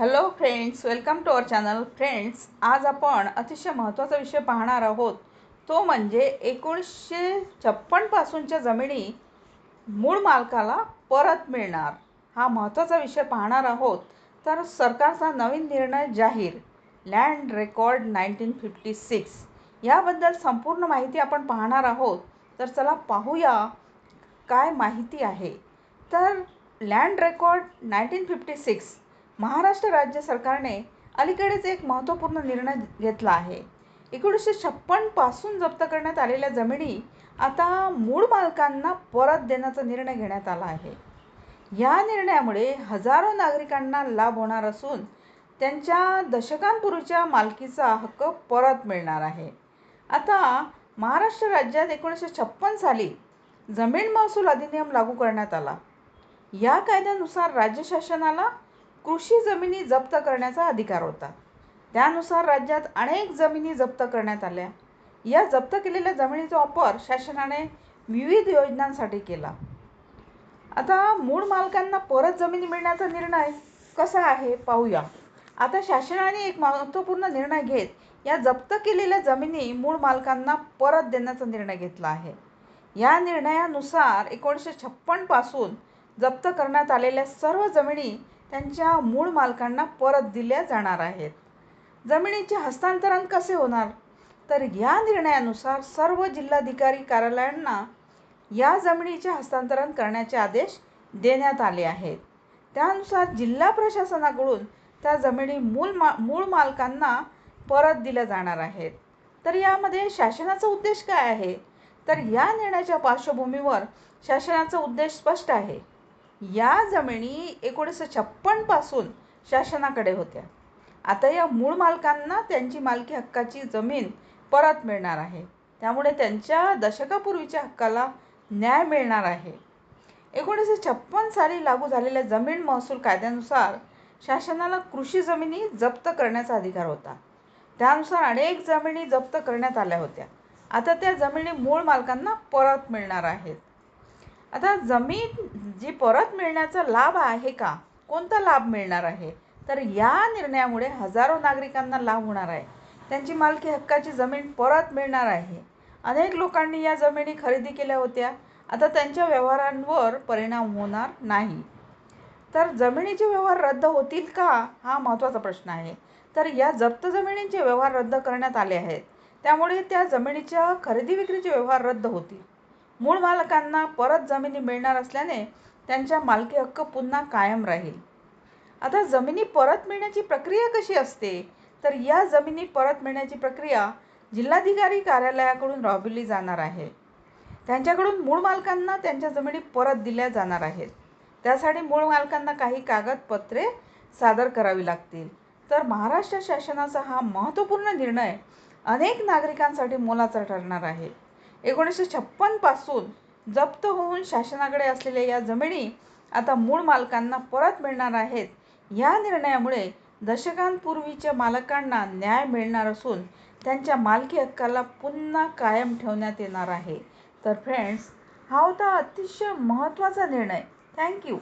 Hello friends welcome to our channel friends आज आपण अतिशय महत्त्वाचा विषय पाहणार आहोत. तो म्हणजे एकोणीसशे छप्पनपासूनच्या जमिनी मूळ मालकाला परत मिळणार. हा महत्त्वाचा विषय पाहणार आहोत. तर सरकारचा नवीन निर्णय जाहीर. Land record nineteen fifty six याबद्दल संपूर्ण माहिती आपण पाहणार आहोत. तर चला पाहूया काय माहिती आहे. तर land record nineteen fifty six Maharashtra राज्य सरकारने अलीकडेच एक महत्त्वपूर्ण निर्णय घेतला आहे. एकोणीसशे छप्पनपासून जप्त करण्यात आलेल्या जमिनी आता मूळ मालकांना परत देण्याचा निर्णय घेण्यात आला आहे. या निर्णयामुळे हजारो नागरिकांना लाभ होणार असून त्यांच्या दशकांपूर्वीच्या मालकीचा हक्क परत मिळणार आहे. आता महाराष्ट्र राज्यात एकोणीसशे छप्पन साली जमीन महसूल अधिनियम लागू करण्यात आला. या कायद्यानुसार राज्य शासनाला कृषी जमिनी जप्त करण्याचा अधिकार होता. त्यानुसार राज्यात अनेक जमिनी जप्त करण्यात आल्या. या जप्त केलेल्या जमिनीचा वापर शासनाने विविध योजनांसाठी केला. आता मूळ मालकांना परत जमिनी मिळण्याचा निर्णय कसा आहे पाहूया. आता शासनाने एक महत्त्वपूर्ण निर्णय घेत या जप्त केलेल्या जमिनी मूळ मालकांना परत देण्याचा निर्णय घेतला आहे. या निर्णयानुसार एकोणीसशे छप्पनपासून जप्त करण्यात आलेल्या सर्व जमिनी त्यांच्या मूळ मालकांना परत दिल्या जाणार आहेत. जमिनीचे हस्तांतरण कसे होणार? तर या निर्णयानुसार सर्व जिल्हाधिकारी कार्यालयांना या जमिनीचे हस्तांतरण करण्याचे आदेश देण्यात आले आहेत. त्यानुसार जिल्हा प्रशासनाकडून त्या जमिनी मूल मा मूळ मालकांना परत दिल्या जाणार आहेत. तर यामध्ये शासनाचा उद्देश काय आहे? तर या निर्णयाच्या पार्श्वभूमीवर शासनाचा उद्देश स्पष्ट आहे. या जमिनी एकोणीसशे छप्पनपासून शासनाकडे होत्या. आता या मूळ मालकांना त्यांची मालकी हक्काची जमीन परत मिळणार आहे. त्यामुळे त्यांच्या दशकापूर्वीच्या हक्काला न्याय मिळणार आहे. एकोणीसशे छप्पन साली लागू झालेल्या जमीन महसूल कायद्यानुसार शासनाला कृषी जमिनी जप्त करण्याचा अधिकार होता. त्यानुसार अनेक जमिनी जप्त करण्यात आल्या होत्या. आता त्या जमिनी मूळ मालकांना परत मिळणार आहेत. आता जमीन जी परत मिळण्याचा लाभ आहे का? कोणता लाभ मिळणार आहे? तर या निर्णयामुळे हजारो नागरिकांना लाभ होणार आहे. त्यांची मालकी हक्काची जमीन परत मिळणार आहे. अनेक लोकांनी या जमिनी खरेदी केल्या होत्या. आता त्यांच्या व्यवहारांवर परिणाम होणार नाही. तर जमिनीचे व्यवहार रद्द होतील का? हा महत्त्वाचा प्रश्न आहे. तर या जप्त जमिनींचे व्यवहार रद्द करण्यात आले आहेत. त्यामुळे त्या जमिनीच्या खरेदी विक्रीचे व्यवहार रद्द होतील. मूळ मालकांना परत जमिनी मिळणार असल्याने त्यांच्या मालकी हक्क पुन्हा कायम राहील. आता जमिनी परत मिळण्याची प्रक्रिया कशी असते? तर या जमिनी परत मिळण्याची प्रक्रिया जिल्हाधिकारी कार्यालयाकडून राबविली जाणार आहे. त्यांच्याकडून मूळ मालकांना त्यांच्या जमिनी परत दिल्या जाणार आहेत. त्यासाठी मूळ मालकांना काही कागदपत्रे सादर करावी लागतील. तर महाराष्ट्र शासनाचा हा महत्त्वपूर्ण निर्णय अनेक नागरिकांसाठी मोलाचा ठरणार आहे. एकोणीसशे छप्पनपासून जप्त होऊन शासनाकडे असलेल्या या जमिनी आता मूळ मालकांना परत मिळणार आहेत. या निर्णयामुळे दशकांपूर्वीच्या मालकांना न्याय मिळणार असून त्यांच्या मालकी हक्काला पुन्हा कायम ठेवण्यात येणार आहे. तर फ्रेंड्स हा होता अतिशय महत्त्वाचा निर्णय. थँक्यू